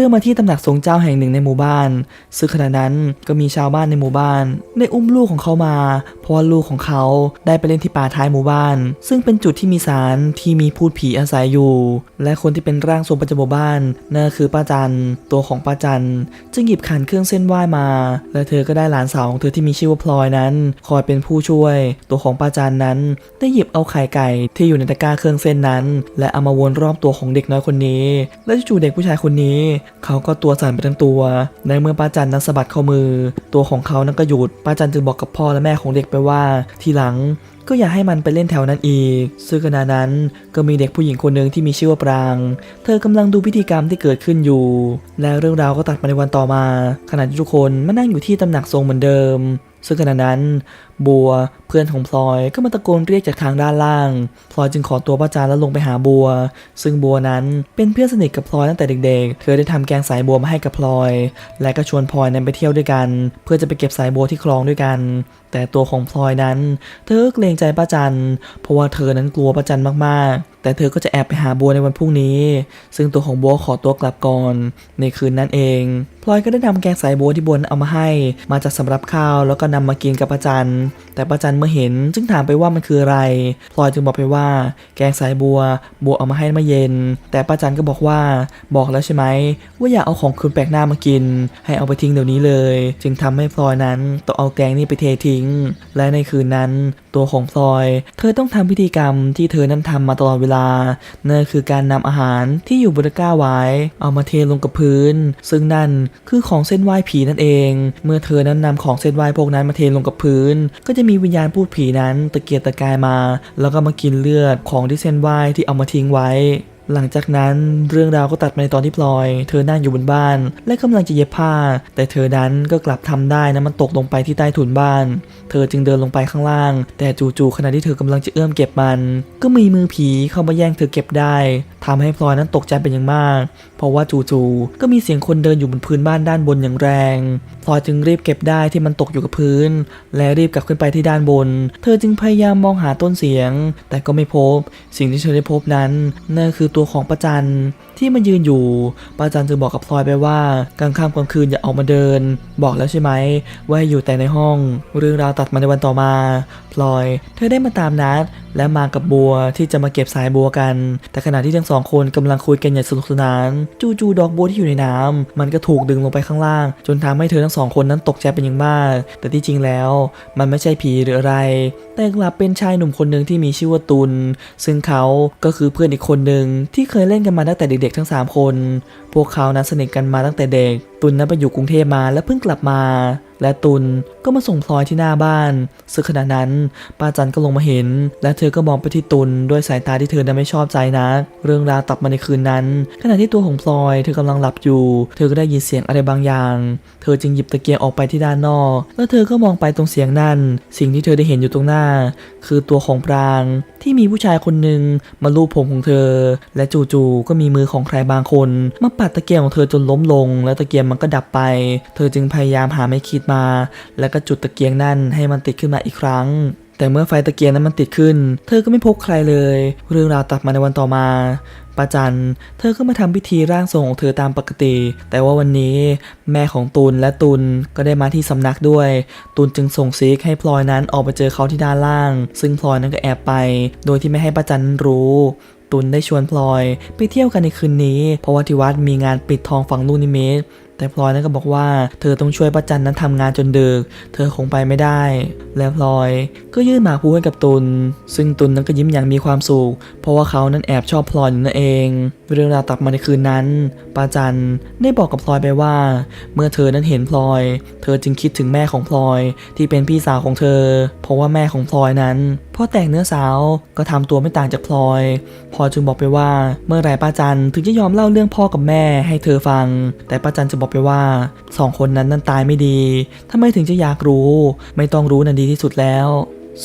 เรื่อมาที่ตำหนักทรงเจ้าแห่งหนึ่งในหมู่บ้าน ซึ่งขณะนั้นก็มีชาวบ้านในหมู่บ้านได้อุ้มลูกของเขามา เพราะว่าลูกของเขาได้ไปเล่นที่ป่าท้ายหมู่บ้าน ซึ่งเป็นจุดที่มีสารที่มีพูดผีอาศัยอยู่ และคนที่เป็นร่างทรงประจำหมู่บ้านนั่นคือป้าจันตัวของป้าจันจึงหยิบขันเครื่องเส้นไหว้มา และเธอก็ได้หลานสาวของเธอที่มีชื่อว่าพลอยนั้น คอยเป็นผู้ช่วย ตัวของป้าจันนั้น ได้หยิบเอาไข่ไก่ที่อยู่ในตะกร้าเครื่องเส้นนั้น และเอามาวนรอบตัวของเด็กน้อยคนนี้ และจู่ๆเด็กผู้ชายคนนี้เขาก็ตัวสั่นไปทั้งตัว ในเมื่อป้าจันนั้นสะบัดเข้ามือ ตัวของเขานั้นก็หยุด ป้าจันจึงบอกกับพ่อและแม่ของเด็กไปว่า ทีหลังก็อย่าให้มันไปเล่นแถวนั้นอีก ซึ่งขณะนั้นก็มีเด็กผู้หญิงคนหนึ่งที่มีชื่อว่าปราง เธอกำลังดูพิธีกรรมที่เกิดขึ้นอยู่ และเรื่องราวก็ตัดมาในวันต่อมา ขณะที่ทุกคนมานั่งอยู่ที่ตำหนักทรงเหมือนเดิม ซึ่งขณะนั้นบัวเพื่อนของพลอยก็มาตะโกนเรียกจากทางด้านล่าง พลอยจึงขอตัวป้าจานแล้วลงไปหาบัว ซึ่งบัวนั้นเป็นเพื่อนสนิทกับพลอยตั้งแต่เด็กๆ เธอได้ทำแกงสายบัวมาให้กับพลอย และก็ชวนพลอยนั้นไปเที่ยวด้วยกัน เพื่อจะไปเก็บสายบัวที่คลองด้วยกัน แต่ตัวของพลอยนั้น เธอก็เกรงใจป้าจันเพราะว่าเธอนั้นกลัวป้าจันมากๆ แต่เธอก็จะแอบไปหาบัวในวันพรุ่งนี้ ซึ่งตัวของบัวขอตัวกลับก่อน ในคืนนั้นเอง พลอยก็ได้นำแกงสายบัวที่บัวเอามาให้ มาจากสำรับข้าวแล้วก็นำมากินกับป้าจัน แต่ป้าจันเมื่อเห็นจึงถามไปว่ามันคืออะไร พลอยจึงบอกไปว่า แกงสายบัว บัวเอามาให้เมื่อเย็น แต่ป้าจันก็บอกว่าบอกแล้วใช่ไหมว่าอย่าเอาของคุณแปลกหน้ามากิน ให้เอาไปทิ้งเดี๋ยวนี้เลย จึงทำให้พลอยนั้นต้องเอาแกงนี่ไปเททิ้ง และในคืนนั้น ตัวของพลอย เธอต้องทำพิธีกรรมที่เธอนั้นทำมาตลอดเวลานั่นคือการนำอาหารที่อยู่บนตะกร้าไว้ เอามาเทลงกับพื้น ซึ่งนั่นคือของเส้นไหว้ผีนั่นเอง เมื่อเธอนั้นนำของเส้นไหว้พวกนั้นมาเทลงกับพื้น ก็จะมีวิญญาณพูดผีนั้นตะเกียกตะกายมา แล้วก็มากินเลือดของที่เส้นไหว้ที่เอามาทิ้งไว้หลังจากนั้นเรื่องราวก็ตัดมาในตอนที่พลอย เธอนั่งอยู่บนบ้าน และกำลังจะเย็บผ้า แต่เธอนั้นก็กลับทำได้นะมันตกลงไปที่ใต้ถุนบ้าน เธอจึงเดินลงไปข้างล่าง แต่จู่ๆขณะที่เธอกำลังจะเอื้อมเก็บมัน ก็มีมือผีเข้ามาแย่งเธอเก็บได้ทำให้พลอยนั้นตกใจเป็นอย่างมาก เพราะว่าจู่ๆก็มีเสียงคนเดินอยู่บนพื้นบ้านด้านบนอย่างแรงพลอยจึงรีบเก็บได้ที่มันตกอยู่กับพื้น และรีบกลับขึ้นไปที่ด้านบน เธอจึงพยายามมองหาต้นเสียง แต่ก็ไม่พบ สิ่งที่เธอได้พบนั้นนั่นคือตัวของป้าจัน ที่มันยืนอยู่ป้าจันจึงบอกกับพลอยไปว่ากลางค่ำกลางคืนอย่าออกมาเดิน บอกแล้วใช่ไหมว่าให้อยู่แต่ในห้อง เรื่องราวตัดมาในวันต่อมา พลอย เธอได้มาตามนัดและมากับบัวที่จะมาเก็บสายบัวกัน แต่ขณะที่ทั้งสองคนกำลังคุยกันอย่างสนุกสนาน จู่ๆดอกบัวที่อยู่ในน้ำมันก็ถูกดึงลงไปข้างล่าง จนทำให้เธอทั้งสองคนนั้นตกใจเป็นอย่างมาก แต่ที่จริงแล้ว มันไม่ใช่ผีหรืออะไร แต่กลับเป็นชายหนุ่มคนหนึ่งที่มีชื่อว่าตุลซึ่งเขาก็คือเพื่อนอีกคนหนึ่งที่เคยเล่นกันมาตั้งแต่เด็กๆทั้งสามคน พวกเขานั้นสนิทกันมาตั้งแต่เด็ก ตุลนั้นไปอยู่กรุงเทพมาและเพิ่งกลับมา และตุลก็มาส่งพลอยที่หน้าบ้านซึ่งขณะนั้นป้าจันก็ลงมาเห็น และเธอก็มองไปที่ตุลด้วยสายตาที่เธอนั้นไม่ชอบใจนะ เรื่องราวตัดมาในคืนนั้น ขณะที่ตัวของพลอยเธอกำลังหลับอยู่ เธอก็ได้ยินเสียงอะไรบางอย่าง เธอจึงหยิบตะเกียงออกไปที่ด้านนอก แล้วเธอก็มองไปตรงเสียงนั้น สิ่งที่เธอได้เห็นอยู่ตรงหน้า คือตัวของปราง ที่มีผู้ชายคนหนึ่งมาลูบผมของเธอ และจู่ๆก็มีมือของใครบางคน มาปัดตะเกียงของเธอจนล้มลง แล้วตะเกียงมันก็ดับไป เธอจึงพยายามหาไม้ขีดมา แล้วก็จุดตะเกียงนั่นให้มันติดขึ้นมาอีกครั้งแต่เมื่อไฟตะเกียงนั้นมันติดขึ้น เธอก็ไม่พบใครเลย เรื่องราวตัดมาในวันต่อมาป้าจัน เธอก็มาทำพิธีร่างทรงของเธอตามปกติ แต่ว่าวันนี้แม่ของตุลและตุลก็ได้มาที่สำนักด้วย ตุลจึงส่งซิกให้พลอยนั้นออกไปเจอเขาที่ด้านล่าง ซึ่งพลอยนั้นก็แอบไป โดยที่ไม่ให้ป้าจันรู้ตุลได้ชวนพลอยไปเที่ยวกันในคืนนี้ เพราะว่าที่วัดมีงานปิดทองฝังลูกนิมิต แต่พลอยนั้นก็บอกว่า เธอต้องช่วยป้าจันนั้นทำงานจนดึก เธอคงไปไม่ได้ และพลอย ก็ยื่นหมากพูให้กับตุลซึ่งตุลนั้นก็ยิ้มอย่างมีความสุข เพราะว่าเขานั้นแอบชอบพลอยอยู่นั่นเอง เรื่องราวตัดมาในคืนนั้นป้าจันได้บอกกับพลอยไปว่า เมื่อเธอนั้นเห็นพลอย เธอจึงคิดถึงแม่ของพลอยที่เป็นพี่สาวของเธอ เพราะว่าแม่ของพลอยนั้น อแต่งเนื้อสาวก็ทำตัวไม่ต่างจากพลอย พลอยจึงบอกไปว่าเมื่อไหร่ป้าจันถึงจะยอมเล่าเรื่องพ่อกับแม่ให้เธอฟัง แต่ป้าจันจะบอกไปว่าสองคนนั้นนั้นตายไม่ดีทำไมถึงจะอยากรู้ ไม่ต้องรู้นั่นดีที่สุดแล้ว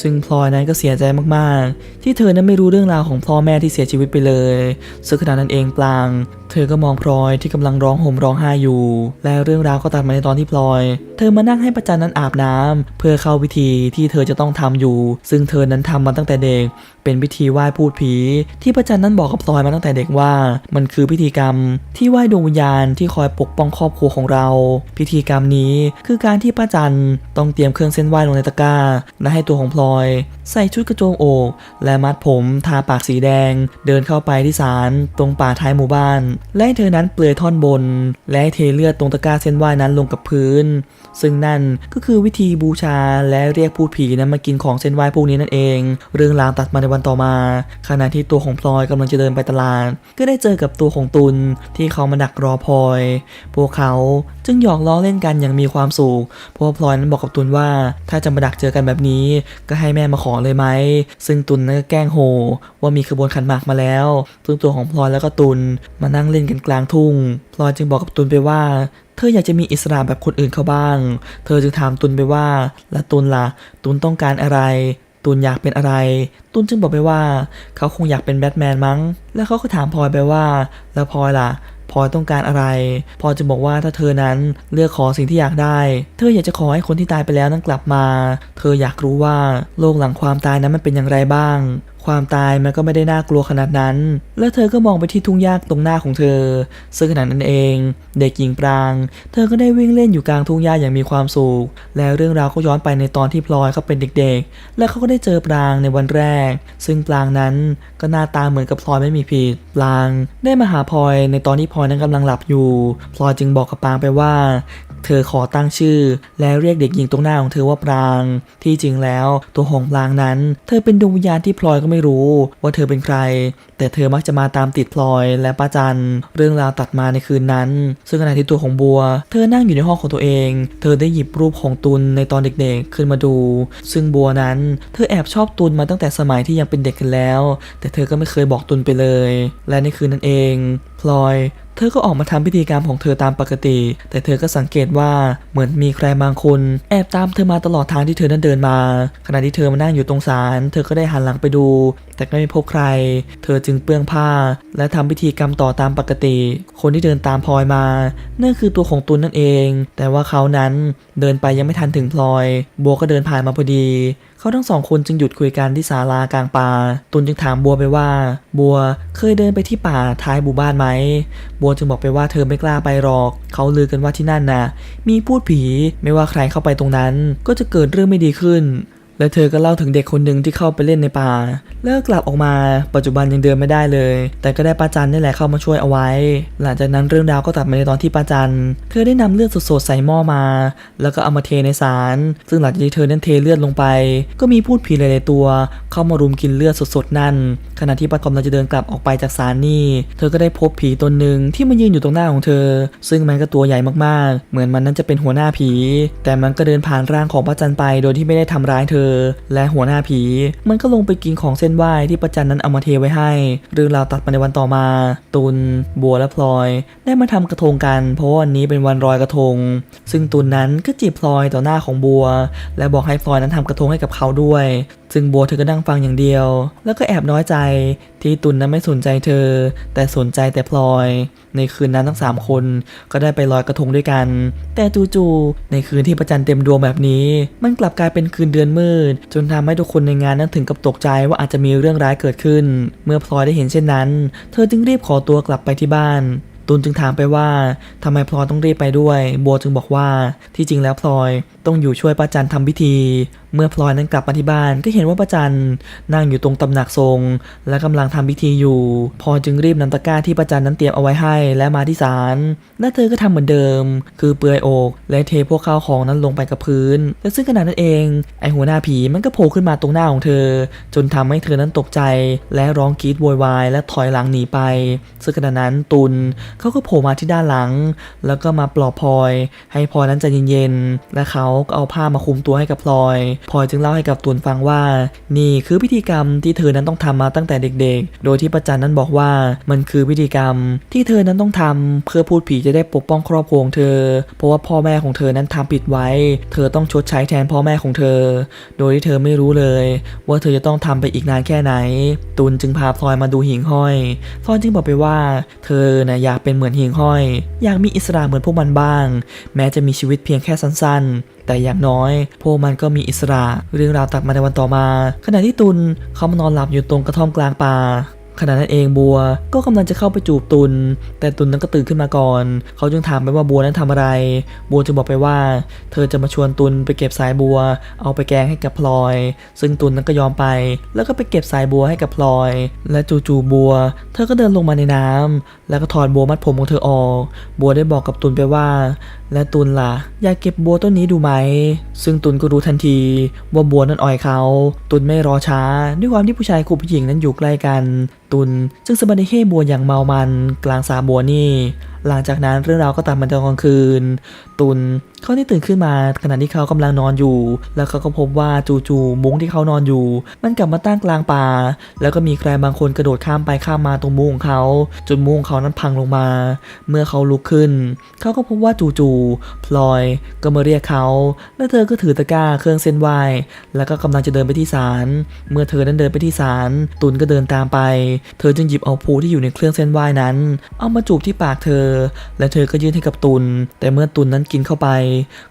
ซึ่งพลอยนั้นก็เสียใจมาก ๆ ที่เธอนั้นไม่รู้เรื่องราวของพ่อแม่ที่เสียชีวิตไปเลยซึ่งขณะนั้นเองปลาง เธอก็มองพลอยที่กำลังร้องห่มร้องไห้อยู่ และเรื่องราวก็ตัดมาในตอนที่พลอย เธอมานั่งให้ประจันนั้นอาบน้ำเพื่อเข้าพิธีที่เธอจะต้องทำอยู่ ซึ่งเธอนั้นทำมาตั้งแต่เด็ก เป็นพิธีไหว้พูดผี ที่ประจันนั้นบอกกับพลอยมาตั้งแต่เด็กว่า มันคือพิธีกรรม ที่ไหว้ดวงวิญญาณที่คอยปกป้องครอบครัวของเรา พิธีกรรมนี้คือการที่ป้าจันต้องเตรียมเครื่องเส้นไหว้ลงในตะกร้า และให้ตัวของพลอย ใส่ชุดกระโจมอกและมัดผมทาปากสีแดง เดินเข้าไปที่ศาลตรงป่าท้ายหมู่บ้านและให้เธอนั้นเปลือยท่อนบน และให้เทเลือดตรงตะกร้าเส้นไหว้นั้นลงกับพื้น ซึ่งนั่นก็คือวิธีบูชาและเรียกพูดผีนั้นมากินของเส้นไหว้พวกนี้นั่นเอง เรื่องราวตัดมาในวันต่อมา ขณะที่ตัวของพลอยกำลังจะเดินไปตลาด ก็ได้เจอกับตัวของตุลที่เขามาดักรอพลอย พวกเขา จึงหยอกล้อเล่นกันอย่างมีความสุขเพราะพลอยนั้นบอกกับตุลว่า ถ้าจะมาดักเจอกันแบบนี้ ก็ให้แม่มาขอเลยไหม ซึ่งตุลนั้นก็แกล้งโหว่ามีขบวนขันหมากมาแล้วซึ่งตัวของพลอยแล้วก็ตุลมานั่งเล่นกันกลางทุ่งพลอยจึงบอกกับตุลไปว่าเธออยากจะมีอิสระแบบคนอื่นเขาบ้าง เธอจึงถามตุลไปว่า แล้วตุลล่ะ ตุลต้องการอะไร ตุลอยากเป็นอะไร ตุลจึงบอกไปว่า เขาคงอยากเป็นแบทแมนมั้ง แล้วเขาก็ถามพลอยไปว่า แล้วพลอยล่ะ พลอยต้องการอะไรพลอยจะบอกว่าถ้าเธอนั้นเลือกขอสิ่งที่อยากได้ เธออยากจะขอให้คนที่ตายไปแล้วนั้นกลับมา เธออยากรู้ว่าโลกหลังความตายนั้นมันเป็นอย่างไรบ้าง ความตายมันก็ไม่ได้น่ากลัวขนาดนั้น แล้วเธอก็มองไปที่ทุ่งหญ้าตรงหน้าของเธอ ซึ่งขณะนั้นเอง เด็กหญิงปราง เธอก็ได้วิ่งเล่นอยู่กลางทุ่งหญ้าอย่างมีความสุข แล้วเรื่องราวก็ย้อนไปในตอนที่พลอยเขาเป็นเด็กๆ และเขาก็ได้เจอปรางในวันแรก ซึ่งปรางนั้นก็หน้าตาเหมือนกับพลอยไม่มีผิด ปราง ได้มาหาพลอยในตอนที่พลอยนั้นกำลังหลับอยู่ พลอยจึงบอกกับปรางไปว่าเธอขอตั้งชื่อ และเรียกเด็กหญิงตรงหน้าของเธอว่าปราง ที่จริงแล้ว ตัวของปรางนั้น เธอเป็นดวงวิญญาณที่พลอยก็ไม่รู้ ว่าเธอเป็นใคร แต่เธอมักจะมาตามติดพลอยและป้าจันเรื่องราวตัดมาในคืนนั้น ซึ่งขณะที่ตัวของบัว เธอนั่งอยู่ในห้องของตัวเอง เธอได้หยิบรูปของตุลในตอนเด็กๆ ขึ้นมาดู ซึ่งบัวนั้น เธอแอบชอบตุลมาตั้งแต่สมัยที่ยังเป็นเด็กกันแล้ว แต่เธอก็ไม่เคยบอกตุลไปเลย และในคืนนั้นเอง ลอย เธอก็ออกมาทำพิธีกรรมของเธอตามปกติ แต่เธอก็สังเกตว่าเหมือนมีใครบางคน แอบตามเธอมาตลอดทางที่เธอนั้นเดินมา ขณะที่เธอมานั่งอยู่ตรงศาล เธอก็ได้หันหลังไปดู แต่ก็ไม่พบใคร เธอจึงเปลื้องผ้า และทำพิธีกรรมต่อตามปกติ คนที่เดินตามพลอยมานั่นคือตัวของตุลนั่นเอง แต่ว่าเขานั้นเดินไปยังไม่ทันถึงพลอยบัวก็เดินผ่านมาพอดี เขาทั้งสองคนจึงหยุดคุยกันที่ศาลากลางป่าตุลจึงถามบัวไปว่า บัวเคยเดินไปที่ป่าท้ายหมู่บ้านไหม บัวจึงบอกไปว่าเธอไม่กล้าไปหรอก เขาลือกันว่าที่นั่นน่ะมีพูดผีไม่ว่าใครเข้าไปตรงนั้น ก็จะเกิดเรื่องไม่ดีขึ้น และเธอก็เล่าถึงเด็กคนหนึ่งที่เข้าไปเล่นในป่า แล้วกลับออกมาปัจจุบันยังเดินไม่ได้เลย แต่ก็ได้ป้าจันนี่แหละเข้ามาช่วยเอาไว้ หลังจากนั้นเรื่องราวก็ตัดมาในตอนที่ป้าจัน เธอได้นำเลือดสดๆใส่หม้อมา แล้วก็เอามาเทในสาร ซึ่งหลังจากที่เธอนั้นเทเลือดลงไป ก็มีพูดผีหลายๆตัว เข้ามารุมกินเลือดสดๆนั่น ขณะที่ป้ากอมเราจะเดินกลับออกไปจากศาลนี่ เธอก็ได้พบผีตนหนึ่งที่มายืนอยู่ตรงหน้าของเธอ ซึ่งมันก็ตัวใหญ่มากๆ เหมือนมันนั้นจะเป็นหัวหน้าผี แต่มันก็เดินผ่านร่างของป้าจันไป โดยที่ไม่ได้ทำร้ายเธอและหัวหน้าผี มันก็ลงไปกินของเส้นไหว้ที่ป้าจันนั้นเอามาเทไว้ให้ เรื่องราวตัดมาในวันต่อมา ตุลบัวและพลอย ได้มาทำกระทงกัน เพราะวันนี้เป็นวันลอยกระทง ซึ่งตุลนั้นก็จีบพลอยต่อหน้าของบัว และบอกให้พลอยนั้นทำกระทงให้กับเขาด้วย ซึ่งบัวเธอก็นั่งฟังอย่างเดียว แล้วก็แอบน้อยใจ ที่ตุนนั้นไม่สนใจเธอ แต่สนใจแต่พลอย ในคืนนั้นทั้ง 3 คนก็ได้ไปลอยกระทงด้วยกัน แต่จู่ๆในคืนที่ประจันทร์เต็มดวงแบบนี้ มันกลับกลายเป็นคืนเดือนมืด จนทำให้ทุกคนในงานนั้นถึงกับตกใจว่าอาจจะมีเรื่องร้ายเกิดขึ้น เมื่อพลอยได้เห็นเช่นนั้น เธอจึงรีบขอตัวกลับไปที่บ้าน ตุลจึงถามไปว่าทำไมพลอยต้องรีบไปด้วยบัวจึงบอกว่าที่จริงแล้วพลอยต้องอยู่ช่วยป้าจันทำพิธี เมื่อพลอยนั้นกลับมาที่บ้านก็เห็นว่าป้าจันนั่งอยู่ตรงตำหนักทรง และกำลังทำพิธีอยู่ พลอยจึงรีบนำตะกร้าที่ป้าจันนั้นเตรียมเอาไว้ให้และมาที่ศาลและเธอก็ทำเหมือนเดิม คือเปลือยอก และเทพวกข้าวของนั้นลงไปกับพื้น และซึ่งขณะนั้นเองไอหัวหน้าผีมันก็โผล่ขึ้นมาตรงหน้าของเธอ จนทำให้เธอนั้นตกใจ และร้องกรีดโวยวายและถอยหลังหนีไปซึ่งขณะนั้นตุลเขาก็โผล่มาที่ด้านหลัง แล้วก็มาปลอบพลอย ให้พลอยนั้นใจเย็นๆ และเขาก็เอาผ้ามาคลุมตัวให้กับพลอยพลอยจึงเล่าให้กับตุลฟังว่า นี่คือพิธีกรรมที่เธอนั้นต้องทำมาตั้งแต่เด็กๆ โดยที่ประจันนั้นบอกว่ามันคือพิธีกรรมที่เธอนั้นต้องทำเพื่อพูดผีจะได้ปกป้องครอบครัวของเธอ เพราะว่าพ่อแม่ของเธอนั้นทำผิดไว้ เธอต้องชดใช้แทนพ่อแม่ของเธอ โดยที่เธอไม่รู้เลย ว่าเธอจะต้องทำไปอีกนานแค่ไหน ตุลจึงพาพลอยมาดูหิ่งห้อยพลอยจึงบอกไปว่า เธอนะอยากเป็นเหมือนหิงห้อย อยากมีอิสระเหมือนพวกมันบ้าง แม้จะมีชีวิตเพียงแค่สั้นๆ แต่อย่างน้อย พวกมันก็มีอิสระ เรื่องราวตัดมาในวันต่อมา ขณะที่ตุนเขามานอนหลับอยู่ตรงกระท่อมกลางป่า ขณะนั้นเองบัวก็กำลังจะเข้าไปจูบตุนแต่ตุนนั้นก็ตื่นขึ้นมาก่อน เขาจึงถามไปว่าบัวนั้นทำอะไร บัวจึงบอกไปว่า เธอจะมาชวนตุนไปเก็บสายบัว เอาไปแกงให้กับพลอย ซึ่งตุนนั้นก็ยอมไป แล้วก็ไปเก็บสายบัวให้กับพลอย และจู่ๆบัว เธอก็เดินลงมาในน้ำแล้วก็ถอดบัวมัดผมของเธอออก บัวได้บอกกับตุนไปว่าและตุนล่ะ อยากเก็บบัวต้นนี้ดูไหม ซึ่งตุนก็รู้ทันทีว่าบัวนั้นอ่อยเขา ตุนไม่รอช้า ด้วยความที่ผู้ชายคู่ผู้หญิงนั้นอยู่ใกล้กัน ตุนจึงสะบัดให้เฮ่บัวอย่างเมามัน กลางสาบัวนี่ หลังจากนั้นเรื่องราวก็ตัดมาตอนกลางคืน ตุนเขาได้ตื่นขึ้นมาขณะที่เขากำลังนอนอยู่ แล้วเขาก็พบว่าจู่ๆมุ้งที่เขานอนอยู่ มันกลับมาตั้งกลางป่า แล้วก็มีใครบางคนกระโดดข้ามไปข้ามมาตรงมุ้งของเขาจนมุ้งของเขานั้นพังลงมา เมื่อเขาลุกขึ้น เขาก็พบว่าจู่ๆพลอยก็มาเรียกเขา และเธอก็ถือตะกร้าเครื่องเส้นไหว้แล้วก็กำลังจะเดินไปที่ศาลเมื่อเธอนั้นเดินไปที่ศาลตุนก็เดินตามไป เธอจึงหยิบเอาภูที่อยู่ในเครื่องเส้นไหว้นั้น เอามาจูบที่ปากเธอและเธอก็ยื่นให้กับตุนแต่เมื่อตุนนั้นกินเข้าไป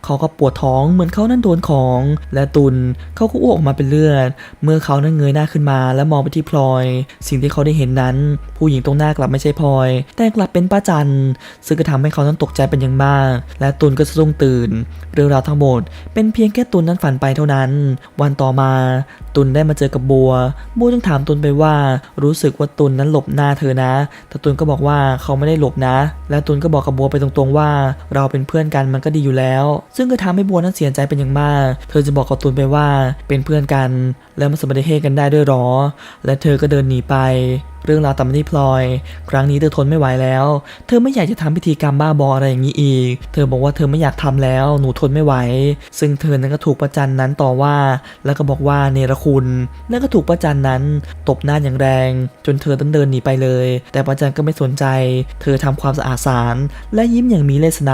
เขาก็ปวดท้องเหมือนเขานั้นโดนของ และตุนเขาก็อ้วกออกมาเป็นเลือด เมื่อเขานั้นเงยหน้าขึ้นมาและมองไปที่พลอย สิ่งที่เขาได้เห็นนั้น ผู้หญิงตรงหน้ากลับไม่ใช่พลอย แต่กลับเป็นป้าจันซึ่งก็ทำให้เขานั้นตกใจเป็นอย่างมาก และตุนก็สะดุ้งตื่น เรื่องราวทั้งหมด เป็นเพียงแค่ตุนนั้นฝันไปเท่านั้น วันต่อมา ตุนได้มาเจอกับบัว บัวจึงถามตุนไปว่า รู้สึกว่าตุนนั้นหลบหน้าเธอนะ แต่ตุนก็บอกว่าเขาไม่ได้หลบนะ แและตุนก็บอกกับบัวไปตรงๆว่า เราเป็นเพื่อนกันมันก็ดีอยู่แล้ว ซึ่งก็ทำให้บัวนั้นเสียใจเป็นอย่างมาก เธอจะบอกกับตุนไปว่าเป็นเพื่อนกัน แล้วมาสมบัติเฮกันได้ด้วยหรอ และเธอก็เดินหนีไป เรื่องราวตามมาที่พลอย ครั้งนี้เธอทนไม่ไหวแล้ว เธอไม่อยากจะทำพิธีกรรมบ้าบออะไรอย่างนี้อีก เธอบอกว่าเธอไม่อยากทำแล้วหนูทนไม่ไหว ซึ่งเธอนั้นก็ถูกประจันนั้นต่อว่า แล้วก็บอกว่าเนรคุณแล้วก็ถูกประจันนั้นตบหน้าอย่างแรง จนเธอต้องเดินหนีไปเลย แต่ประจันก็ไม่สนใจ เธอทำความสะอาดศาลและยิ้มอย่างมีเลสไน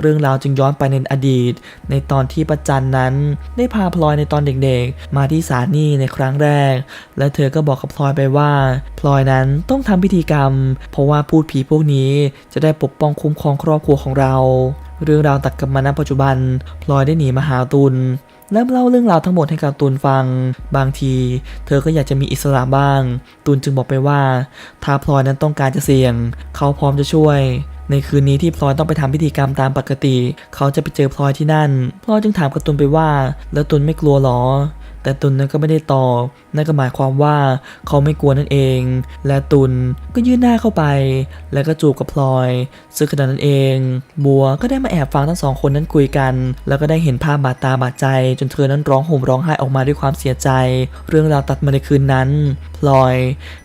เรื่องราวจึงย้อนไปในอดีต ในตอนที่ประจันนั้น ได้พาพลอยในตอนเด็กๆ มาที่ศาลนี่ในครั้งแรก และเธอก็บอกกับพลอยไปว่าพลอยอยนั้นต้องทำพิธีกรรม เพราะว่าพูดผีพวกนี้จะได้ปกป้องคุ้มครองครอบครัวของเรา เรื่องราวตัดกลับมาณปัจจุบัน พลอยได้หนีมาหาตุลและเล่าเรื่องราวทั้งหมดให้กับตุลฟัง บางที เธอก็อยากจะมีอิสระบ้างตุลจึงบอกไปว่า ถ้าพลอยนั้นต้องการจะเสี่ยง เขาพร้อมจะช่วย ในคืนนี้ที่พลอยต้องไปทำพิธีกรรมตามปกติ เขาจะไปเจอพลอยที่นั่น พลอยจึงถามกับตุลไปว่า แล้วตุลไม่กลัวหรอ แต่ตุลนั้นก็ไม่ได้ตอบนั่นก็หมายความว่าเขาไม่กลัวนั่นเอง และตุลก็ยื่นหน้าเข้าไป แล้วก็จูบกับพลอย ซึ่งขณะนั้นเอง บัวก็ได้มาแอบฟังทั้งสองคนนั้นคุยกัน แล้วก็ได้เห็นภาพบาดตาบาดใจ จนเธอนั้นร้องห่มร้องไห้ออกมาด้วยความเสียใจ เรื่องราวตัดมาในคืนนั้น พลอย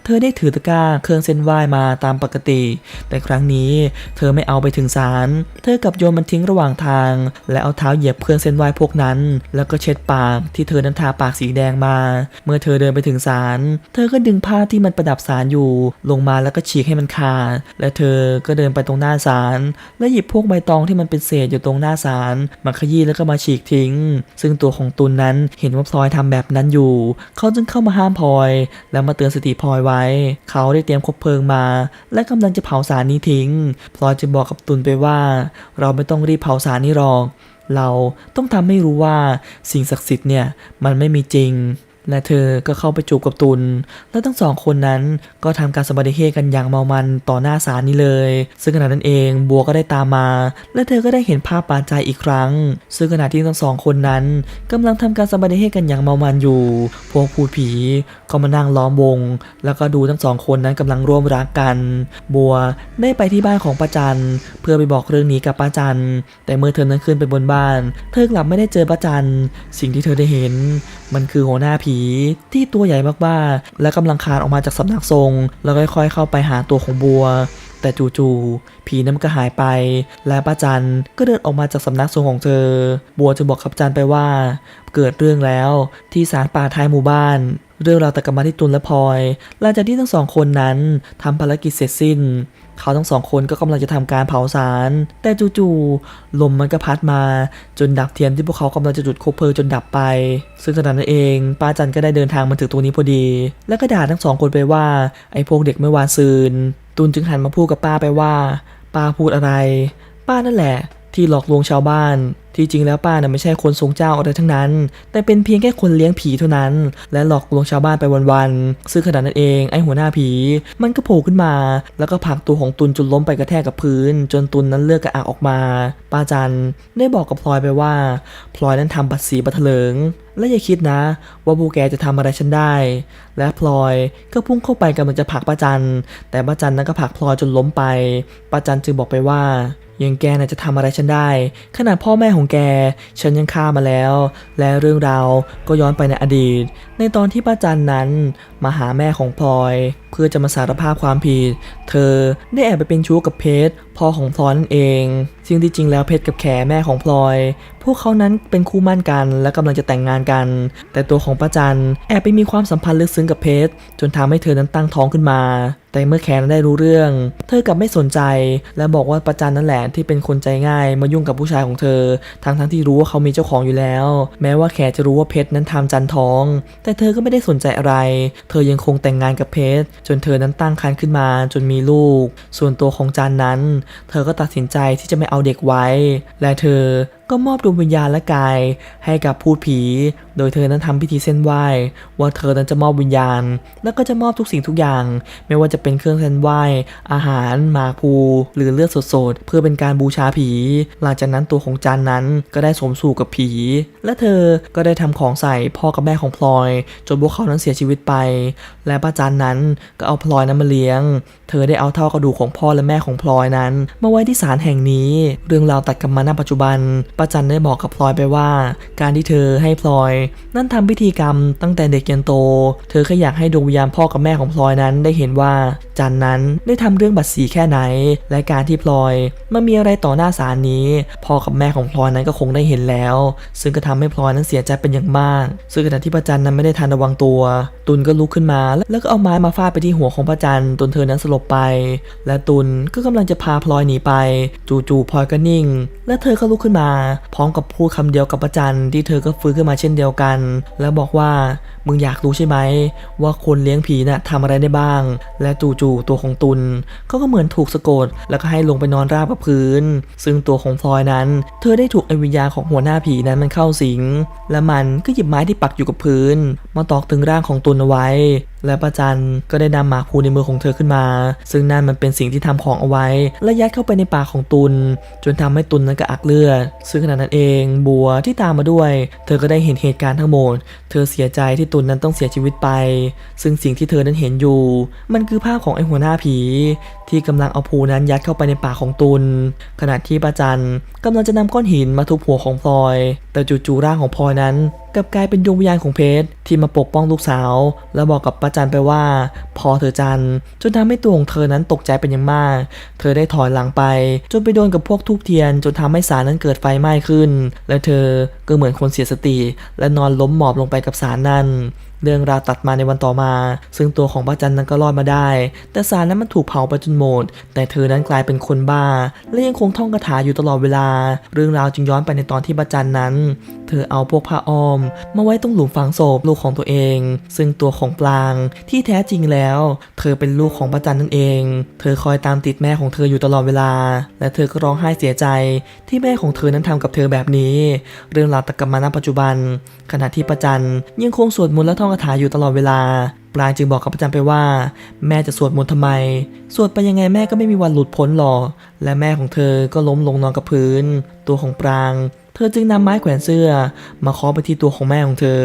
เธอได้ถือตะกร้าเครื่องเส้นไหว้มาตามปกติ แต่ครั้งนี้เธอไม่เอาไปถึงศาลเธอกับโยนมันทิ้งระหว่างทาง และเอาเท้าเหยียบเครื่องเส้นไหว้พวกนั้น แล้วก็เช็ดปากที่เธอนั้นทาปากสีแดงมา เมื่อเธอเดินไปถึงศาล เธอก็ดึงผ้าที่มันประดับศาลอยู่ ลงมาแล้วก็ฉีกให้มันขาด และเธอก็เดินไปตรงหน้าศาล และหยิบพวกใบตองที่มันเป็นเศษอยู่ตรงหน้าศาลมาขยี้แล้วก็มาฉีกทิ้ง ซึ่งตัวของตุลนนั้นเห็นว่าพลอยทำแบบนั้นอยู่ เขาจึงเข้ามาห้ามพลอย แล้วมาเตือนสติพลอยไว้ เขาได้เตรียมคบเพลิงมา และกำลังจะเผาสารนี้ทิ้ง พลอยจะบอกกับตุลไปว่า เราไม่ต้องรีบเผาสารนี้หรอก เราต้องทำให้รู้ว่าสิ่งศักดิ์สิทธิ์เนี่ยมันไม่มีจริง และเธอก็เข้าไปจูบกับตุล และทั้งสองคนนั้นก็ทำการสมบัติเฮกันอย่างเมามันต่อหน้าศาลนี้เลย ซึ่งขณะนั้นเองบัวก็ได้ตามมา และเธอก็ได้เห็นภาพปานใจอีกครั้ง ซึ่งขณะที่ทั้งสองคนนั้นกำลังทำการสมบัติเฮกันอย่างเมามันอยู่ พวกพูดผีก็มานั่งล้อมวง แล้วก็ดูทั้งสองคนนั้นกำลังร่วมรักกัน บัวได้ไปที่บ้านของป้าจันเพื่อไปบอกเรื่องนี้กับป้าจันแต่เมื่อเธอนั้นขึ้นไปบนบ้าน เธอกลับไม่ได้เจอป้าจันสิ่งที่เธอได้เห็น มันคือหัวหน้าผีที่ตัวใหญ่มากๆ และกำลังคานออกมาจากสำนักทรง แล้วค่อยๆเข้าไปหาตัวของบัว แต่จู่ๆผีนั้นก็หายไป และป้าจันก็เดินออกมาจากสำนักทรงของเธอ บัวจะบอกกับจันไปว่า เกิดเรื่องแล้วที่ศาลป่าท้ายหมู่บ้านเรื่องราวตะกรรมาที่ตุลและพลอยหลังจากที่ทั้งสองคนนั้นทำภารกิจเสร็จสิ้น เขาทั้งสองคนก็กำลังจะทำการเผาสาร แต่จู่ๆลมมันก็พัดมาจนดับเทียนที่พวกเขากำลังจะจุดคบเพลิงจนดับไป ซึ่งขณะนั้นเองป้าจันก็ได้เดินทางมาถึงตรงนี้พอดี และก็ด่าทั้งสองคนไปว่าไอ้พวกเด็กเมื่อวานซืน ตุนจึงหันมาพูดกับป้าไปว่า ป้าพูดอะไร ป้านั่นแหละ ที่หลอกลวงชาวบ้าน ที่จริงแล้วป้าน่ะไม่ใช่คนทรงเจ้าอะไรทั้งนั้น แต่เป็นเพียงแค่คนเลี้ยงผีเท่านั้น และหลอกลวงชาวบ้านไปวันๆซึ่งขณะนั้นเองไอ้หัวหน้าผี มันก็โผล่ขึ้นมา แล้วก็ผลักตัวของตุนจนล้มไปกระแทกกับพื้น จนตุนนั้นเลือดกระอักออกมา ป้าจันได้บอกกับพลอยไปว่าพลอยนั้นทำบัตรสีบัตรเถลิงและอย่าคิดนะ ว่าบูแกจะทำอะไรฉันได้ และพลอยก็พุ่งเข้าไปกำลังจะผลักป้าจันแต่ป้าจันนั้นก็ผลักพลอยจนล้มไปป้าจันจึงบอกไปว่า ยังแกน่ะจะทำอะไรฉันได้ ขนาดพ่อแม่ของแก ฉันยังฆ่ามาแล้ว และเรื่องราวก็ย้อนไปในอดีต ในตอนที่ป้าจันนั้นมาหาแม่ของพลอย เพื่อจะมาสารภาพความผิด เธอได้แอบไปเป็นชู้กับเพชรพ่อของพลอยนั่นเอง ซึ่งที่จริงแล้วเพชรกับแขแม่ของพลอย พวกเขานั้นเป็นคู่มั่นกัน และกำลังจะแต่งงานกัน แต่ตัวของป้าจันแอบไปมีความสัมพันธ์ลึกซึ้งกับเพชรจนทำให้เธอนั้นตั้งท้องขึ้นมา แต่เมื่อแขนั้นได้รู้เรื่อง เธอกลับไม่สนใจ และบอกว่าป้าจันนั่นแหละที่เป็นคนใจง่ายมายุ่งกับผู้ชายของเธอ ทั้งทั้งที่รู้ว่าเขามีเจ้าของอยู่แล้ว แม้ว่าแขจะรู้ว่าเพชรนั้นทำจันท้องแต่เธอก็ไม่ได้สนใจอะไร เธอยังคงแต่งงานกับเพชรจนเธอนั้นตั้งครรภ์ขึ้นมาจนมีลูก ส่วนตัวของจานนั้น เธอก็ตัดสินใจที่จะไม่เอาเด็กไว้ และเธอ ก็มอบดวงวิญญาณและกายให้กับพูดผี โดยเธอนั้นทำพิธีเส้นไหว้ ว่าเธอนั้นจะมอบวิญญาณ แล้วก็จะมอบทุกสิ่งทุกอย่าง ไม่ว่าจะเป็นเครื่องเส้นไหว้ อาหารหมากพลูหรือเลือดสดๆ เพื่อเป็นการบูชาผี หลังจากนั้นตัวของจันนั้นก็ได้สมสู่กับผี และเธอก็ได้ทำของใส่พ่อกับแม่ของพลอย จนพวกเขานั้นเสียชีวิตไป และป้าจันนั้นก็เอาพลอยนั้นมาเลี้ยง เธอได้เอาเท่ากระดูกของพ่อและแม่ของพลอยนั้น มาไว้ที่ศาลแห่งนี้ เรื่องราวตัดกลับมาณปัจจุบันป้าจันได้บอกกับพลอยไปว่า การที่เธอให้พลอย นั่นทำพิธีกรรมตั้งแต่เด็กยันโต เธอแค่อยากให้ดวงวิญญาณพ่อกับแม่ของพลอยนั้นได้เห็นว่า จันนั้นได้ทำเรื่องบัตรสีแค่ไหน และการที่พลอยมามีอะไรต่อหน้าศาลนี้ พ่อกับแม่ของพลอยนั้นก็คงได้เห็นแล้ว ซึ่งก็ทำให้พลอยนั้นเสียใจเป็นอย่างมาก ซึ่งขณะที่ป้าจันนั้นไม่ได้ทันระวังตัว ตุนก็ลุกขึ้นมาแล้วก็เอาไม้มาฟาดไปที่หัวของป้าจันจนเธอนั้นสลบไป และตุนก็กำลังจะพาพลอยหนีไป จู่ๆพลอยก็นิ่ง และเธอก็ลุกขึ้นมาพร้อมกับพูดคำเดียวกับอาจาจันที่เธอก็ฟื้นขึ้นมาเช่นเดียวกัน แล้วบอกว่า มึงอยากรู้ใช่ไหมว่าคนเลี้ยงผีน่ะทำอะไรได้บ้าง และจู่ๆตัวของตุนเขาก็เหมือนถูกสะกด แล้วก็ให้ลงไปนอนราบกับพื้น ซึ่งตัวของพลอยนั้น เธอได้ถูกไอวิญญาณของหัวหน้าผีนั้นมันเข้าสิง และมันก็หยิบไม้ที่ปักอยู่กับพื้น มาตอกตึงร่างของตุนเอาไว้ และป้าจันก็ได้นำหมากพลูในมือของเธอขึ้นมา ซึ่งนั่นมันเป็นสิ่งที่ทำของเอาไว้ และยัดเข้าไปในปากของตุนจนทำให้ตุนนั้นกระอักเลือด ซึ่งขณะนั้นเองบัวที่ตามมาด้วย เธอก็ได้เห็นเหตุการณ์ทั้งหมด เธอเสียใจที่ตุนนั้นต้องเสียชีวิตไป ซึ่งสิ่งที่เธอนั้นเห็นอยู่ มันคือภาพของไอหัวหน้าผี ที่กำลังเอาภูนั้นยัดเข้าไปในปากของตุนขณะที่ป้าจันกำลังจะนำก้อนหินมาทุบหัวของพลอย แต่จู่ๆร่างของพลอยนั้นกลับกลายเป็นดวงวิญญาณของเพชรที่มาปกป้องลูกสาว แล้วบอกกับป้าจันไปว่า พอเธอจันจนทำให้ตัวของเธอนั้นตกใจเป็นอย่างมาก เธอได้ถอยหลังไป จนไปโดนกับพวกทูบเทียน จนทำให้สารนั้นเกิดไฟไหม้ขึ้น และเธอก็เหมือนคนเสียสติ และนอนล้มหมอบลงไปกับสารนั้น เรื่องราวตัดมาในวันต่อมา ซึ่งตัวของป้าจันนั้นก็รอดมาได้ แต่สารนั้นมันถูกเผาไปจนหมด แต่เธอนั้นกลายเป็นคนบ้า และยังคงท่องคาถาอยู่ตลอดเวลา เรื่องราวจึงย้อนไปในตอนที่ป้าจันนั้น เธอเอาพวกผ้าอ้อม มาไว้ตรงหลุมฝังศพลูกของตัวเอง ซึ่งตัวของปลางที่แท้จริงแล้ว เธอเป็นลูกของป้าจันนั่นเอง เธอคอยตามติดแม่ของเธออยู่ตลอดเวลา และเธอก็ร้องไห้เสียใจ ที่แม่ของเธอนั้นทำกับเธอแบบนี้ เรื่องราวตัดกลับมาณปัจจุบัน ขณะที่ประจันยังคงสวดมนต์และท่องคาถาอยู่ตลอดเวลาปลางจึงบอกกับประจันไปว่า แม่จะสวดมนต์ทำไม สวดไปยังไงแม่ก็ไม่มีวันหลุดพ้นหรอก และแม่ของเธอก็ล้มลงนอนกับพื้น ตัวของปราง เธอจึงนำไม้แขวนเสื้อ มาเคาะไปที่ตัวของแม่ของเธอ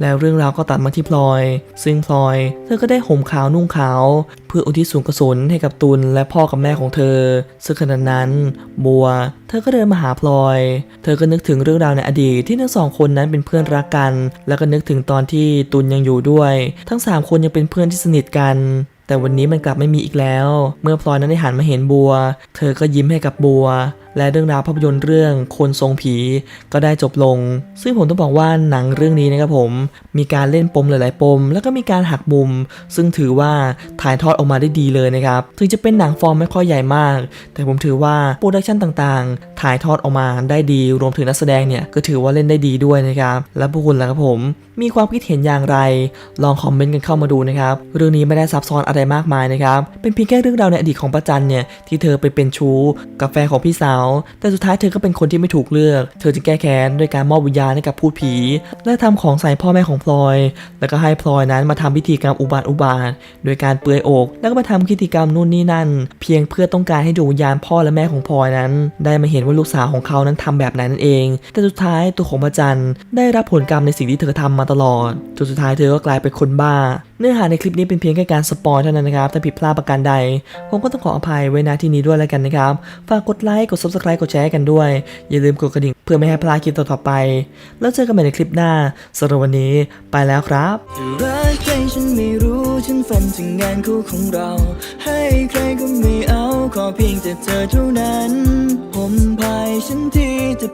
แล้วเรื่องราวก็ตัดมาที่พลอย ซึ่งพลอย เธอก็ได้ห่มขาวนุ่งขาว เพื่ออุทิศส่วนกุศลให้กับตุลและพ่อกับแม่ของเธอ ซึ่งขณะนั้น บัว เธอก็เดินมาหาพลอย เธอก็นึกถึงเรื่องราวในอดีตที่ทั้งสองคนนั้นเป็นเพื่อนรักกัน แล้วก็นึกถึงตอนที่ตุลยังอยู่ด้วย ทั้งสามคนยังเป็นเพื่อนที่สนิทกันแต่วันนี้มันกลับไม่มีอีกแล้ว เมื่อพลอยนั้นได้หันมาเห็นบัว เธอก็ยิ้มให้กับบัว และเรื่องราวภาพยนตร์เรื่องคนทรงผีก็ได้จบลง ซึ่งผมต้องบอกว่าหนังเรื่องนี้นะครับผม มีการเล่นปมหลาย ๆ ปม แล้วก็มีการหักมุม ซึ่งถือว่าถ่ายทอดออกมาได้ดีเลยนะครับ ถึงจะเป็นหนังฟอร์มไม่ค่อยใหญ่มาก แต่ผมถือว่าโปรดักชันต่าง ๆ ถ่ายทอดออกมาได้ดี รวมถึงนักแสดงเนี่ยก็ถือว่าเล่นได้ดีด้วยนะครับ และพวกคุณล่ะครับผม มีความคิดเห็นอย่างไร ลองคอมเมนต์กันเข้ามาดูนะครับ เรื่องนี้ไม่ได้ซับซ้อนอะไรมากมายนะครับ เป็นเพียงแค่เรื่องราวในอดีตของประจันเนี่ยที่เธอไปเป็นชู้กับแฟนของพี่สาวแต่สุดท้ายเธอก็เป็นคนที่ไม่ถูกเลือก เธอจะแก้แค้นด้วยการมอบวิญญาณให้กับพูดผี และทำของใส่พ่อแม่ของพลอย แล้วก็ให้พลอยนั้นมาทำพิธีกรรมอุบาทอุบาทโดยการเปลือยอก แล้วก็มาทำพิธีกรรมนู่นนี่นั่น เพียงเพื่อต้องการให้ดวงวิญญาณพ่อและแม่ของพลอยนั้น ได้มาเห็นว่าลูกสาวของเขานั้นทำแบบนั้นนั่นเอง แต่สุดท้ายตัวของพระจันทร์ได้รับผลกรรมในสิ่งที่เธอทำมาตลอดจนสุดท้ายเธอก็กลายเป็นคนบ้าเนื้อหาในคลิปนี้เป็นเพียงแค่การสปอยเท่านั้นนะครับ ถ้าผิดพลาดประการใด ผมก็ต้องขออภัยไว้ณที่นี้ด้วยแล้วกันนะครับ ฝากกดไลค์ กด subscribe กดแชร์กันด้วย อย่าลืมกดกระดิ่งเพื่อไม่ให้พลาดคลิปต่อๆไป แล้วเจอกันใหม่ในคลิปหน้าสำหรับวันนี้ไปแล้วครับรักใครฉันไม่รู้ฉันฝันถึงงานคู่ของเรา ให้ใครก็ไม่เอาขอเพียงแต่เธอเท่านั้น ผมพายฉันที่จะ